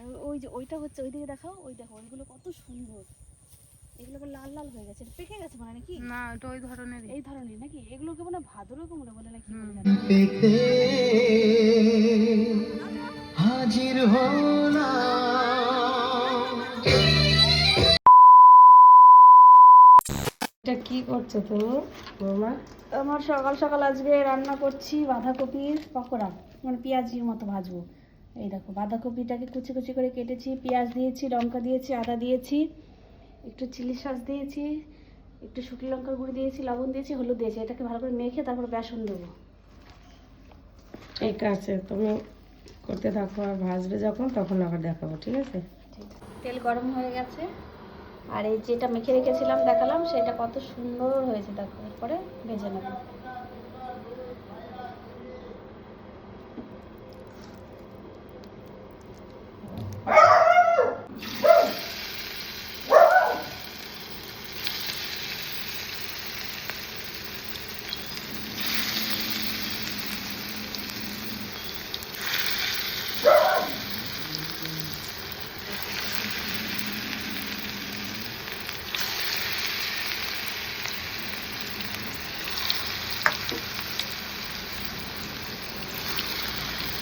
আর ওই যে ওইটা হচ্ছে ওইদিকে দেখাও ওই দেখো ওইগুলো কত সুন্দর। এগুলো লাল লাল হয়ে গেছে পেকে গেছে মানে নাকি? না ওটা ওই ধরনের এই ধরনের নাকি? এগুলোকে মানে ভাদর কুমড়ো বলে নাকি না। হাজির হলাম। এটা কি করছ তুমি বৌমা? আমার সকাল সকাল আজকে রান্না করছি বাঁধাকপির পকোড়া মানে পেঁয়াজির মতো ভাজবো। এই দেখো বাঁধাকপিটাকে কুচি কুচি করে কেটেছি পেঁয়াজ দিয়েছি লঙ্কা দিয়েছি আদা দিয়েছি একটু চিলি সস দিয়েছি একটু শুকনো লঙ্কার গুঁড়ো দিয়েছি লবণ দিয়েছি হলুদ দিয়েছি এটাকে ভালো করে মেখে তারপর বেসন দেবো। ঠিক আছে তুমি করতে থাকো আর ভাজবে যখন তখন আবার দেখাবো ঠিক আছে। তেল গরম হয়ে গেছে আর এই যেটা মেখে রেখেছিলাম দেখালাম সেটা কত সুন্দর হয়েছে দেখো এরপরে ভেজে নেব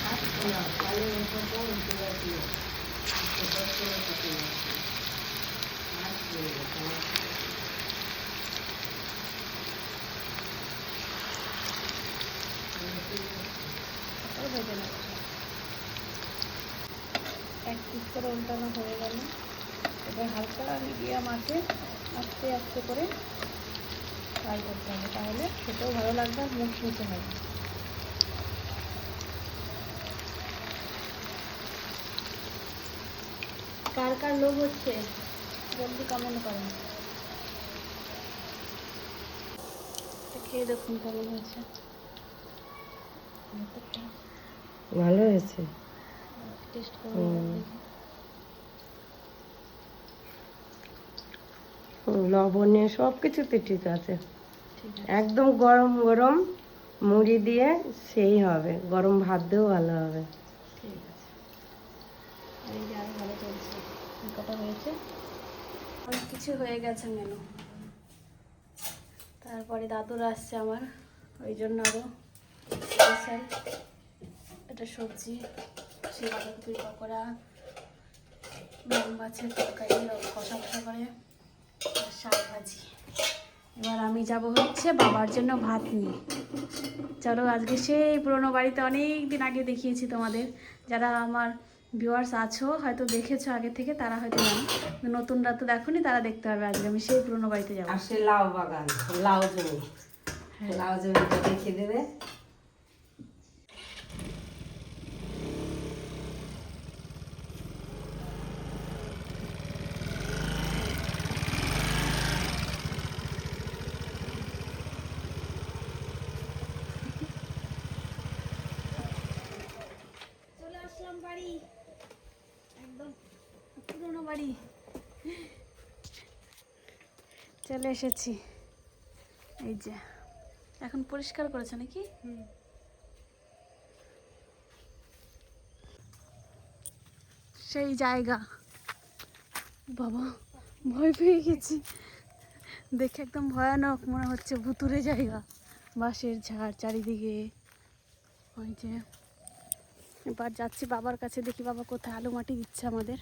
তারপরে ভেজে নেব এক পিস করে উল্টানো হয়ে গেল। এবার হালকা মিডিয়াম আছে, আস্তে আস্তে করে ফ্রাই করতে হবে। তাহলে খেতেও ভালো লাগবে আর মুখ মুছে হবে। কার কার লোভ হচ্ছে? জলদি কমেন্ট করেন খেয়ে দেখুন কেমন হয়েছে। ভালো হয়েছে? টেস্ট লবণে সব কিছুতে ঠিক আছে। ঠিক একদম গরম গরম মুড়ি দিয়ে সেই হবে। গরম ভাত দিয়েও ভালো হবে। ঠিক আছে। ভালো চলছে। কটা হয়েছে অনেক কিছু হয়ে গেছে মেনু। তারপরে দাদুর আসছে আমার, ওই জন্য আরও স্পেশাল এটা সবজি। সে বাঁধাকপির পকোড়া ম্যাম মাছের তরকারি, কষা কষা করে, আর শাক ভাজি। এবার আমি যাব হচ্ছে বাবার জন্য ভাত নিয়ে। চলো আজকে সেই পুরোনো বাড়িতে অনেক দিন আগে দেখিয়েছি তোমাদের, যারা আমার ভিউয়ার্স আছো হয়তো দেখেছ আগে থেকে তারা হয়তো জানো। নতুনরা তো দেখো নি তারা দেখতে পারবে আজকে। আমি সেই পুরনো বাড়িতে যাব। আর সে লাউ বাগান লাউ জমি। লাউ জমিটা দেখিয়ে দেবে চলে আসলাম বাড়ি একদম পুরোনো বাড়ি চলে এসেছি। এই যে এখন পরিষ্কার করেছে নাকি? সেই জায়গা। বাবা ভয় পেয়ে গেছি। দেখে একদম ভয়ানক মনে হচ্ছে ভুতুরে জায়গা। বাঁশের ঝাড় চারিদিকে। ওই যে এবার যাচ্ছি বাবার কাছে দেখি বাবা কোথায়। আলু মাটি দিচ্ছে আমাদের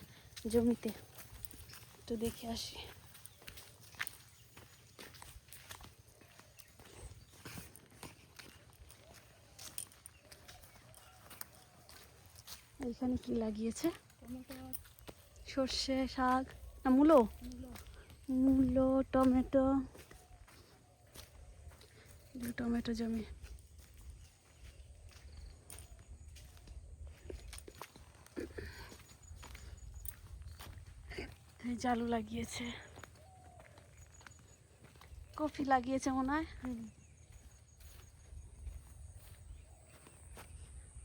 জমিতে। একটু দেখে আসি। এইখানে কি লাগিয়েছে? সর্ষে শাক না মূলো? মূলো টমেটো। টমেটো জমি। আলু লাগিয়েছে। কফি লাগিয়েছে মনে হয়?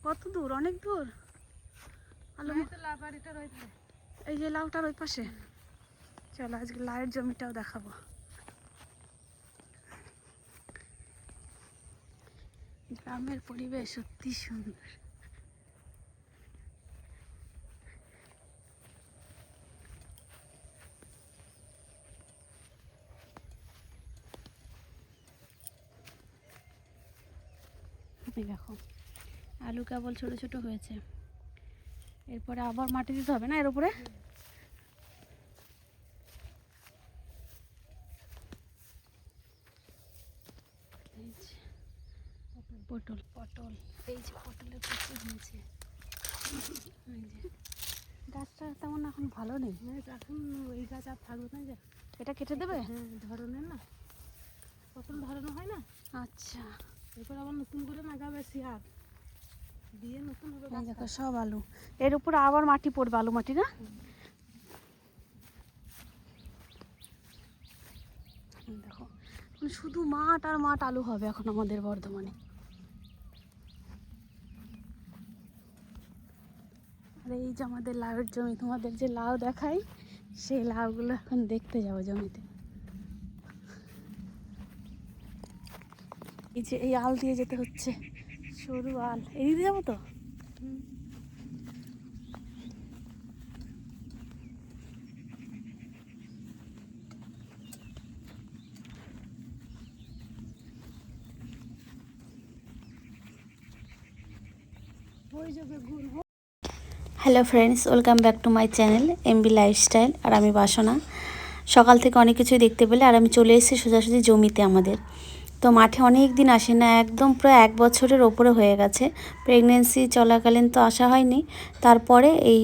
কত দূর? অনেক দূর? এই যে লাউটার ওই পাশে। চলো আজকে লাউয়ের জমিটাও দেখাবো। গ্রামের পরিবেশ সত্যি সুন্দর। দেখো আলু কেবল ছোট ছোট হয়েছে। এরপরে আবার মাটি দিতে হবে না এর উপরে? পটল পটল। এই যে পটলের প্রচুর হয়েছে। গাছটা তেমন এখন ভালো নেই। এখন ওই গাছ আর থাকবে না যে। এটা কেটে দেবে? হ্যাঁ ধরনের না। প্রথম ধরানো হয় না? আচ্ছা। এরপর আবার নতুন করে লাগাবে শিয়ার দিয়ে নতুন হবে এই দেখো সব আলু। এর উপরে আবার মাটি পড়বে আলু মাটি না? দেখো মানে শুধু মাঠ আর মাঠ আলু হবে এখন আমাদের বর্ধমানে। আর এই যে আমাদের লাউয়ের জমি তোমাদের যে লাউ দেখাই সেই লাউগুলো এখন দেখতে যাব জমিতে। এই যে এই আল দিয়ে যেতে হচ্ছে। সরু আল যাব তো? Hello friends welcome back to my channel MB lifestyle আর আমি বাসনা। সকাল থেকে অনেক কিছুই দেখতে পেলে, আর আমি চলে এসেছি সোজাসুজি জমিতে আমাদের। তো মাঠে অনেক দিন আসে না একদম প্রায় এক বছরের ওপরে হয়ে গেছে। প্রেগনেন্সি চলাকালীন তো আসা হয়নি। তারপরে এই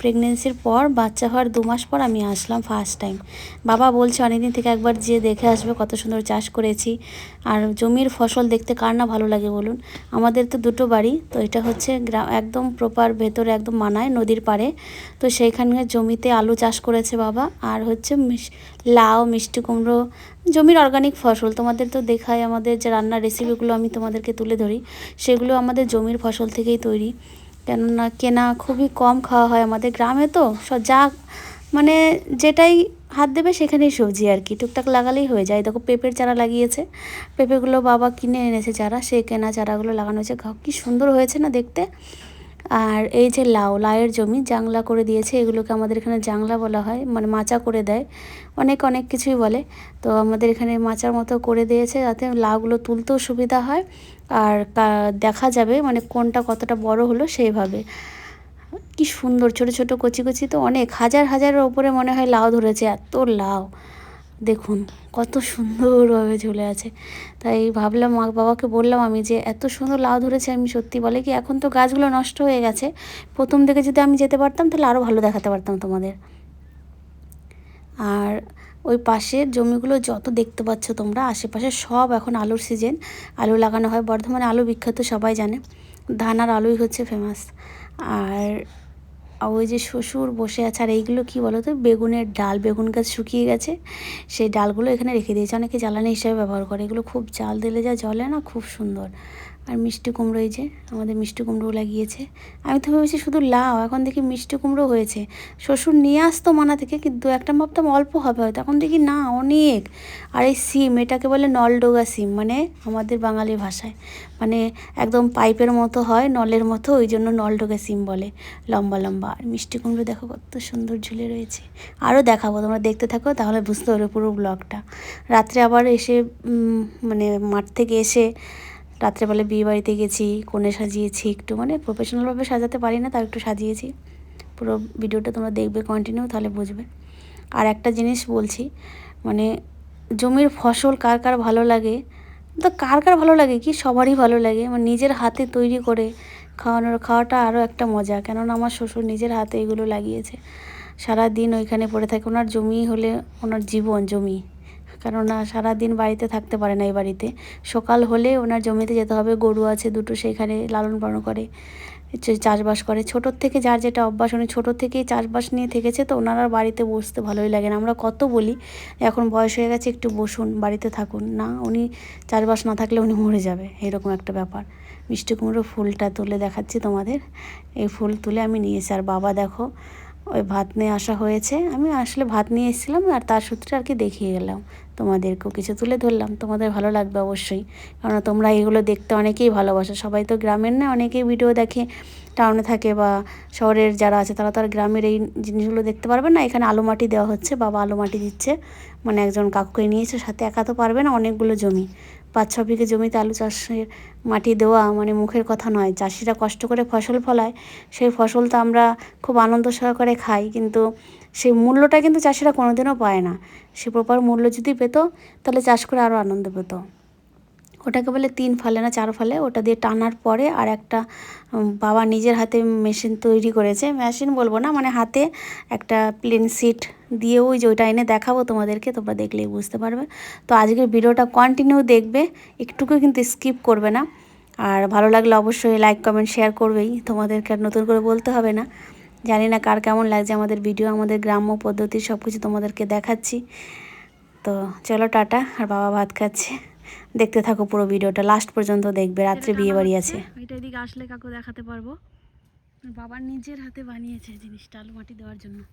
প্রেগনেন্সির পর, বাচ্চা হওয়ার দু মাস পর আমি আসলাম ফার্স্ট টাইম বাবা বলছে, অনেকদিন থেকে একবার যেয়ে দেখে আসবে, কত সুন্দর চাষ করেছি। আর জমির ফসল দেখতে কার না ভালো লাগে বলুন। আমাদের তো দুটো বাড়ি, তো এটা হচ্ছে গ্রাম একদম প্রপার ভেতরে একদম মানায়, নদীর পাড়ে। তো সেইখানে জমিতে আলু চাষ করেছে বাবা। আর হচ্ছে লাউ, মিষ্টি কুমড়ো, জমির অর্গানিক ফসল। তোমাদের তো দেখায় আমাদের যে রান্নার রেসিপিগুলো আমি তোমাদেরকে তুলে ধরি, সেগুলো আমাদের জমির ফসল থেকেই তৈরি। কেননা কেনা খুবই কম খাওয়া হয় আমাদের গ্রামে তো যা মানে যেটাই হাত দেবে সেখানেই সবজি আর কি। টুকটাক লাগালেই হয়ে যায়। দেখো পেঁপের চারা লাগিয়েছে। পেঁপেগুলো বাবা কিনে এনেছে চারা সেই কেনা চারাগুলো লাগানো হয়েছে। কি সুন্দর হয়েছে না দেখতে। আর এই যে লাউ, লাউয়ের জমি জাংলা করে দিয়েছে। এগুলোকে আমাদের এখানে জাংলা বলা হয়। মানে মাচা করে দেয়। অনেক অনেক কিছুই বলে। তো আমাদের এখানে মাচার মতো করে দিয়েছে যাতে লাউগুলো তুলতেও সুবিধা হয়। আর দেখা যাবে মানে কোনটা কতটা বড় হলো সেইভাবে। কি সুন্দর, ছোট ছোট, কচি কচি তো অনেক। হাজার, হাজারের ওপরে মনে হয় লাউ ধরেছে, এত লাউ। দেখুন, কত সুন্দরভাবে ঝুলে আছে। তাই ভাবলাম, মা বাবাকে বললাম আমি যে, এত সুন্দর লাউ ধরেছে, আমি সত্যি বলে কি, এখন তো গাছগুলো নষ্ট হয়ে গেছে। প্রথম দিকে যদি আমি যেতে পারতাম, তাহলে আরও ভালো দেখাতে পারতাম তোমাদের। আর ওই পাশের জমিগুলো যত দেখতে পাচ্ছ তোমরা, আশেপাশে সব এখন আলুর সিজন আলু লাগানো হয়, বর্ধমানে আলু বিখ্যাত, সবাই জানে। ধান আর আলুই হচ্ছে ফেমাস আর ওই যে শ্বশুর বসে আছে, আর এইগুলো কি বলো তো বেগুনের ডাল, বেগুন গাছ শুকিয়ে গেছে। সেই ডালগুলো এখানে রেখে দিয়েছে। অনেকে জ্বালানি হিসাবে ব্যবহার করে। এগুলো খুব জাল দিলে যা জলে না, খুব সুন্দর। আর মিষ্টি কুমড়ো এই যে, আমাদের মিষ্টি কুমড়ো লাগিয়েছে। আমি তো ভেবেছি শুধু লাউ, এখন দেখি মিষ্টি কুমড়ো হয়েছে। শ্বশুর নিয়ে আসতো মানা থেকে, কিন্তু একটা ভাবতাম অল্প হবে হয়তো। এখন দেখি না, অনেক। আর এই সিম, এটাকে বলে নলডোগা সিম মানে আমাদের বাঙালি ভাষায়। মানে একদম পাইপের মতো হয়, নলের মতো, ওই জন্য নলডোগা সিম বলে, লম্বা লম্বা। আর মিষ্টি কুমড়ো দেখো কত সুন্দর ঝুলে রয়েছে। আরও দেখাবো, তোমরা দেখতে থাকো, তাহলে বুঝতে পারবে পুরো ব্লগটা রাত্রে আবার এসে মানে মাঠ থেকে এসে রাত্রেবেলা বিয়ে বাড়িতে গেছি কোণে সাজিয়েছি একটু মানে প্রফেশনালভাবে সাজাতে পারি না, তাও একটু সাজিয়েছি। পুরো ভিডিওটা তোমরা দেখবে কন্টিনিউ তাহলে বুঝবে। আর একটা জিনিস বলছি মানে জমির ফসল কার কার ভালো লাগে? তো কার কার ভালো লাগে কি? সবারই ভালো লাগে। মানে নিজের হাতে তৈরি করে খাওয়ানোর খাওয়াটা আরও একটা মজা। কেননা আমার শ্বশুর নিজের হাতে এগুলো লাগিয়েছে। সারা দিন ওইখানে পড়ে থাকে। ওনার জমি হলে, ওনার জীবন জমি। কেননা সারাদিন বাড়িতে থাকতে পারে না এই বাড়িতে। সকাল হলে ওনার জমিতে যেতে হবে, গরু আছে দুটো সেখানে লালন পালন করে চাষবাস করে। ছোটোর থেকে যার যেটা অভ্যাস, উনি ছোটোর থেকেই চাষবাস নিয়ে থেকেছে, তো ওনারা বাড়িতে বসতে ভালোই লাগে না। আমরা কত বলি, এখন বয়স হয়ে গেছে, একটু বসুন, বাড়িতে থাকুন। না, উনি চাষবাস না থাকলে উনি মরে যাবে, এরকম একটা ব্যাপার। মিষ্টি কুমড়ো ফুলটা তুলে দেখাচ্ছি তোমাদের। এই ফুল তুলে আমি নিয়েছি আর বাবা দেখো, ওই ভাত নিয়ে আসা হয়েছে। আমি আসলে ভাত নিয়ে এসেছিলাম, আর তার সূত্রে আর কি দেখিয়ে গেলাম তোমাদেরকেও কিছু তুলে ধরলাম। তোমাদের ভালো লাগবে অবশ্যই। কারণ তোমরা এগুলো দেখতে অনেকেই ভালোবাসো। সবাই তো গ্রামের না, অনেকেই ভিডিও দেখে টাউনে থাকে বা শহরের যারা আছে, তারা তো আর গ্রামের এই জিনিসগুলো দেখতে পারবে না। এখানে আলু মাটি দেওয়া হচ্ছে, বাবা আলু মাটি দিচ্ছে। মানে একজন কাকুকে নিয়েছে সাথে একা তো পারবে না অনেকগুলো জমি। পাঁচ, ছ বিঘে জমিতে আলু চাষের মাটি দেওয়া মানে মুখের কথা নয়। চাষিরা কষ্ট করে ফসল ফলায়। সেই ফসল তো আমরা খুব আনন্দ সহকারে খাই, কিন্তু সেই মূল্যটা কিন্তু চাষিরা কোনোদিনও পায় না। সে প্রপার মূল্য যদি পেত, তাহলে চাষ করে আরও আনন্দ পেত। ওটাকে বলে তিন ফালে না, চার ফালে, ওটা দিয়ে টানার পরে আর একটা বাবা নিজের হাতে মেশিন তৈরি করেছে। মেশিন বলব না মানে হাতে একটা প্লেন সিট দিয়ে ওই যে ওইটা এনে দেখাবো তোমাদেরকে, তোমরা দেখলেই বুঝতে পারবে। তো আজকের ভিডিওটা কন্টিনিউ দেখবে, একটুকু কিন্তু স্কিপ করবে না। আর ভালো লাগলে অবশ্যই লাইক কমেন্ট শেয়ার করবেই। তোমাদেরকে আর নতুন করে বলতে হবে না। জানি না কার কেমন লাগছে আমাদের ভিডিও আমাদের গ্রাম্য পদ্ধতি সব কিছু তোমাদেরকে দেখাচ্ছি। তো চলো টাটা, আর বাবা ভাত খাচ্ছে। দেখতে থাকো পুরো ভিডিওটা। লাস্ট পর্যন্ত দেখবে রাত্রে বিয়ে বাড়ি আছে। এটা এদিকে আসলে কাকু দেখাতে পারব। বাবার নিজের হাতে বানিয়েছে জিনিসটা আলু মাটি দেওয়ার জন্য।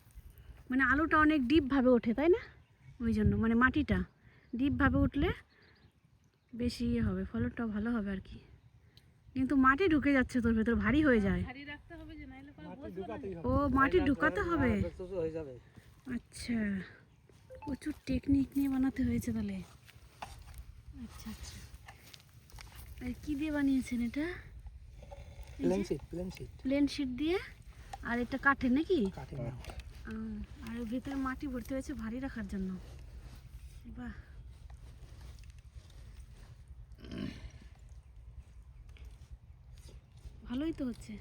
মানে আলুটা অনেক ডিপভাবে ওঠে তাই না? ওই জন্য মানে মাটিটা ডিপভাবে উঠলে বেশি ইয়ে হবে ফলনটা ভালো হবে আর কি। কিন্তু মাটি ঢুকে যাচ্ছে তোর ভেতর ভারী হয়ে যায়। ও মাটি ঢুকাতে হবে। আচ্ছা। প্রচুর টেকনিক নিয়ে বানাতে হয়েছে তাহলে। আচ্ছা আচ্ছা। আর কি দিয়ে বানিয়েছেন এটা? Plain sheet plain sheet plain sheet দিয়ে? আর এটা নাকি? আর এর ভেতরে মাটি ভর্তি হয়েছে ভারী রাখার জন্য। বাহ। ভালোই তো হচ্ছে।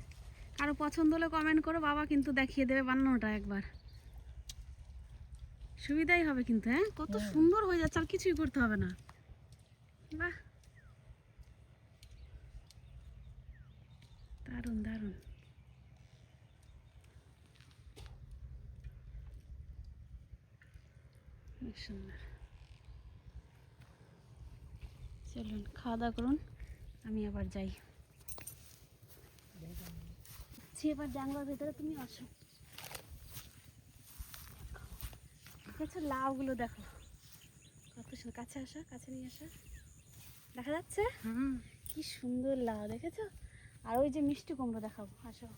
কারও পছন্দ হলে কমেন্ট করো বাবা কিন্তু দেখিয়ে দেবে বানানোটা একবার। সুবিধাই হবে কিন্তু হ্যাঁ? কত সুন্দর হয়ে যাচ্ছে আর কিছুই করতে হবে না। বাহ দারুণ সুন্দর। চলুন, খাওয়া দাওয়া করুন। আমি আবার যাই। এবার জানলার ভেতরে তুমি আসো। দেখছ? লাউগুলো দেখো। কত কাছে আসা, কাছে নিয়ে আসা। দেখা যাচ্ছে? কি সুন্দর লাউ দেখেছ? আর ওই যে মিষ্টি কুমড়ো দেখাবো আসো।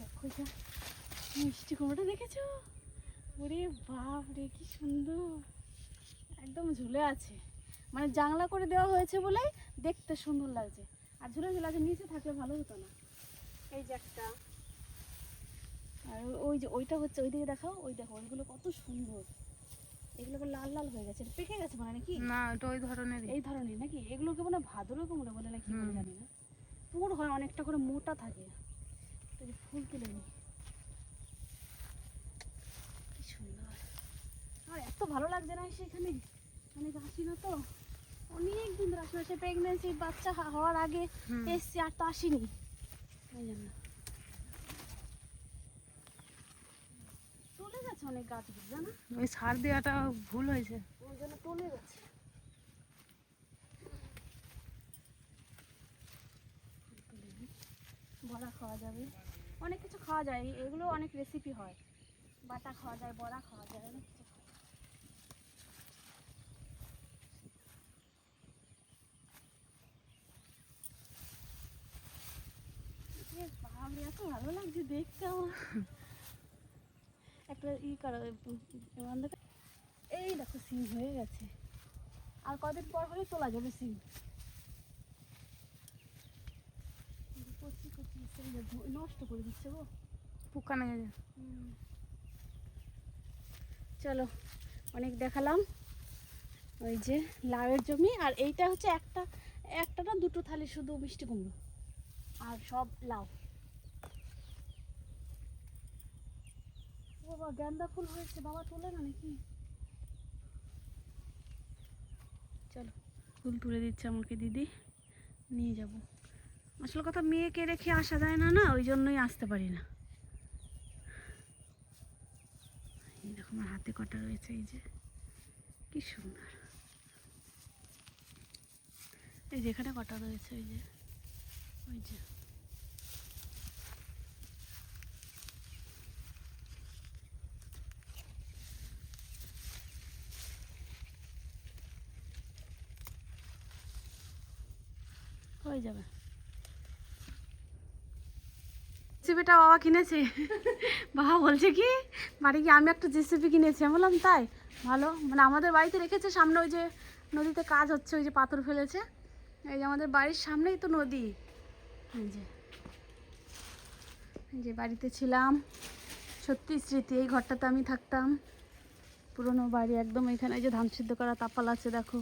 দেখো মিষ্টি কুমড়োটা দেখেছ? ওরে বাপ রে কি সুন্দর। একদম ঝুলে আছে। মানে জাংলা করে দেওয়া হয়েছে বলেই দেখতে সুন্দর লাগছে। আর ঝুলে ঝুলে আছে নিচে থাকলে ভালো হতো না। এই যে একটা। আর ওই যে ওইটা হচ্ছে ওইদিকে দেখাও ওই দেখো ওইগুলো কত সুন্দর। এগুলো লাল লাল হয়ে গেছে পেকে গেছে মানে নাকি? না ওই ধরনের এই ধরনের নাকি? এগুলোকে মানে কুমড়ো বলে নাকি বলে। জানি না। পুর হয় অনেকটা করে মোটা থাকে। ফুল তুলে নি। কি সুন্দর। আমার এত ভালো লাগছে না সেখানে মানে আসি না তো। অনেক দিন ধরে আসলে সে প্রেগনেন্সি বাচ্চা হওয়ার আগে। এসছি আর তো আসিনি। ওই জন্য। গেছে অনেক গাছ জানা? ওই সার দেওয়াটা ভুল হয়েছে। ওই জন্য টলে গেছে। বড়া খাওয়া যাবে। অনেক কিছু খাওয়া যায় এগুলো অনেক রেসিপি হয়। বাটা খাওয়া যায় বড়া খাওয়া যায় অনেক কিছু এত ভালো লাগছে দেখতে আমার। একটা ই করো অন্ধকার এই দেখো সিম হয়ে গেছে। আর কদিন পর হলে তোলা যাবে সিম। কচি কচি নষ্ট করে দিচ্ছে গো। পোকা যায় চলো অনেক দেখালাম। ওই যে লাউয়ের জমি আর এইটা হচ্ছে একটা একটা না দুটো থালি শুধু মিষ্টি কুমড়ো। আর সব লাউ। গাঁদা ফুল হয়েছে, বাবা তোলে না নাকি? চলো ফুল তুলে দিচ্ছে আমাকে দিদি, নিয়ে যাব। আসল কথা, মেয়েকে রেখে আসা যায় না না, ওই জন্যই আসতে পারি না। আমার হাতে কটা রয়েছে, এই যে। কি সুন্দর। এই যেখানে কটা রয়েছে ওই যে ওই যে। হয়ে যাবে। জেসিপিটা বাবা কিনেছে। বাবা বলছে কি, বাড়ি গিয়ে আমি একটা জেসিপি কিনেছি। আমি বললাম, তাই? ভালো। মানে আমাদের বাড়িতে রেখেছে, সামনে ওই যে নদীতে কাজ হচ্ছে, ওই যে পাথর ফেলেছে। এই যে আমাদের বাড়ির সামনেই তো নদী। এই যে। যে বাড়িতে ছিলাম। সত্যি স্মৃতি, এই ঘরটাতে আমি থাকতাম। পুরনো বাড়ি, একদম এখানে যে ধান সিদ্ধ করা তাপাল আছে, দেখো।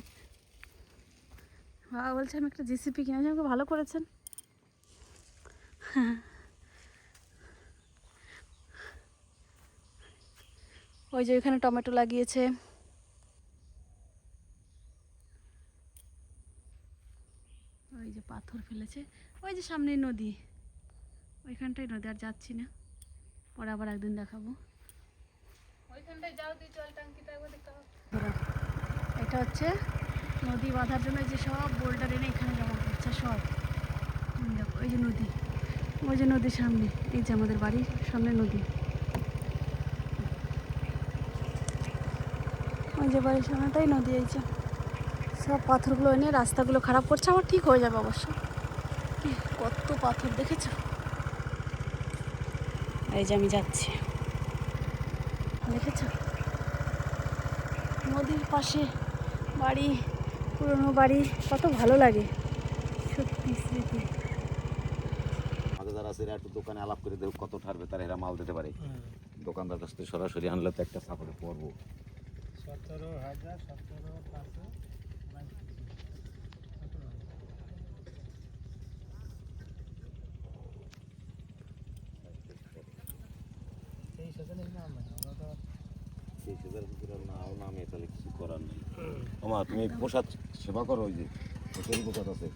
বাবা বলছে আমি একটা জিসিপি কিনেছি আমাকে ভালো করেছেন। ওই যে ওইখানে টমেটো লাগিয়েছে। ওই যে পাথর ফেলেছে। ওই যে সামনে নদী। ওইখানটাই নদী, আর যাচ্ছি না। পরে আবার একদিন দেখাবো। ওইখানটায় এটা হচ্ছে নদী বাঁধার জন্য যে সব বোল্ডার এনে এখানে জমা করছে, সব। দেখো ওই যে নদী, ওই যে নদীর সামনে, এই যে আমাদের বাড়ির সামনে নদী। ওই যে বাড়ির সামনেটাই নদী, এই যে। সব পাথরগুলো এনে রাস্তাগুলো খারাপ করছে আমার ঠিক হয়ে যাবে অবশ্য। কত পাথর, দেখেছ? এই যে আমি যাচ্ছি। দেখেছ? নদীর পাশে বাড়ি পুরনো বাড়ি কত ভালো লাগে। সত্যি স্মৃতি। আমাদের যারা আছে এরা একটু দোকানে আলাপ করে কত ঠারবে তারা এরা মাল দিতে পারে। দোকানদার কাছ থেকে সরাসরি আনলে তো একটা সাপোর্টে পড়ব। সতেরো হাজার সতেরো পাঁচশো তেইশ হাজার নাম সেই হাজার ভিতরে নাও নামে তাহলে আমা তুমি প্রসাদ সেবা করো ওই যে হোটেল প্রসাদ আছে।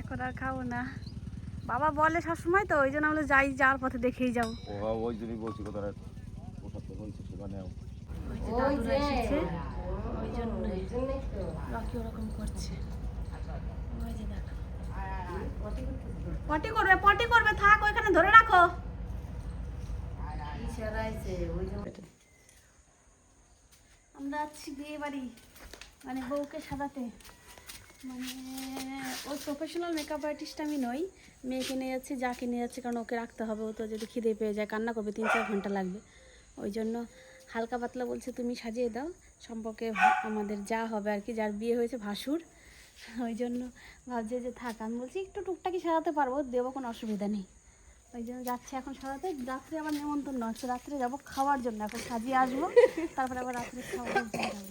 এখন আর খাব না। বাবা বলে সবসময় তো ওই জন্য আমরা যাই যাওয়ার পথে দেখেই যাও ও ওই জন্যই বলছি কথাটা প্রসাদ তো হয়েছে সেবা নেও। ওই যে এসেছে ওই জন্যই। রকি ওরকম করছে। ওই যে দেখো। পটি করবে পটি করবে থাক ওইখানে ধরে রাখো। আমরা আছি বিয়ে বাড়ি মানে বউকে সাজাতে। মানে ওই প্রফেশনাল মেকআপ আর্টিস্ট আমি নই, মেয়েকে নিয়ে যাচ্ছি, যাকে নিয়ে যাচ্ছি, কারণ ওকে রাখতে হবে, ও তো যদি খিদে পেয়ে যায়, কান্না করবে, তিন চার ঘণ্টা লাগবে। ওই জন্য হালকা পাতলা বলছে, তুমি সাজিয়ে দাও, সম্পর্কে আমাদের যা হবে আর কি, যার বিয়ে হয়েছে ভাসুর। ওই জন্য ভাবছে যে থাক, আমি বলছি, একটু টুকটাকি সাজাতে পারব, দেবো কোনো অসুবিধা নেই। ওই জন্য যাচ্ছি এখন সাজাতে রাত্রে আবার নেমন্তন্ন আছে রাত্রে যাব খাওয়ার জন্য। এখন সাজিয়ে আসব। তারপরে আবার রাত্রে খাওয়ার জন্য যাব।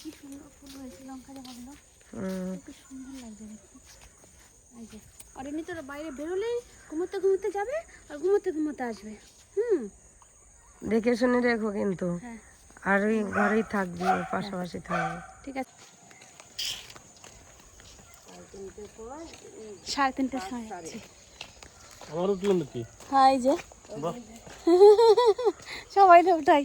কি সুন্দর ফুল হয়েছে লঙ্কা যে ভাবলো। কি সুন্দর লাগছে দেখতে। এই যে আর এমনি তো বাইরে বেরোলেই ঘুমোতে ঘুমোতে যাবে আর ঘুমোতে ঘুমোতে আসবে। হুম। দেখে শুনে রেখো কিন্তু। হ্যাঁ। আর ওই ঘরেই থাকবি পাশাপাশি থাকবে। ঠিক আছে। সাড়ে তিনটের সময় যাচ্ছি। আমার উঠল নাকি? হ্যাঁ এই যে। সবাই তো ওটাই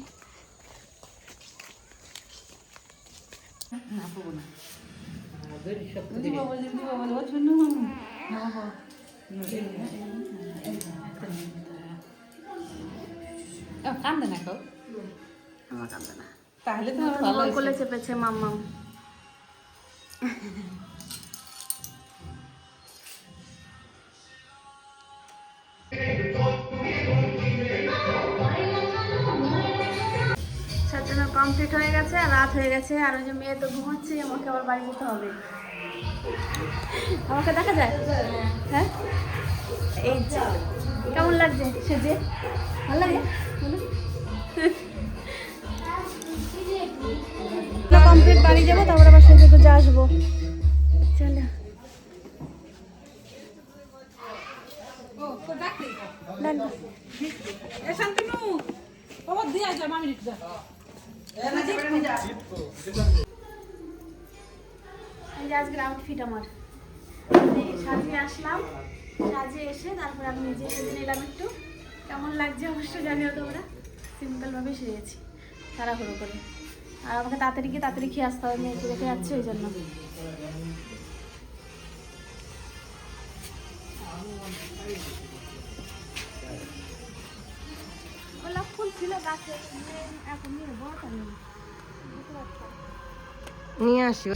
কান্দে না কেউ কান্দে না। তাহলে তো কোলে চেপেছে মাম্মাম। রাত হয়ে গেছে, আর ওই যে মেয়ে তো ঘুমাচ্ছে, আমাকে আবার বাড়ি যেতে হবে। আমাকে দেখা যায়? হ্যাঁ? এই কেমন লাগছে সেজে? ভালো লাগে? কমপ্লিট বাড়ি যাব, তারপর আবার সেজে তো যা আসব। আমার। সাজিয়ে আসলাম। সাজিয়ে এসে তারপরে আমি নিজে সেজে নিলাম একটু। কেমন লাগছে অবশ্যই জানিও তোমরা। সিম্পলভাবে সেরেছি তাড়াহুড়ো করে। আর আমাকে তাড়াতাড়ি গিয়ে তাড়াতাড়ি খেয়ে আসতে হবে, মেয়েকে রেখে যাচ্ছে ওই জন্য। গোলাপ ফুল ছিল গাছে, এখন নিয়ে বড় নিয়ে আসি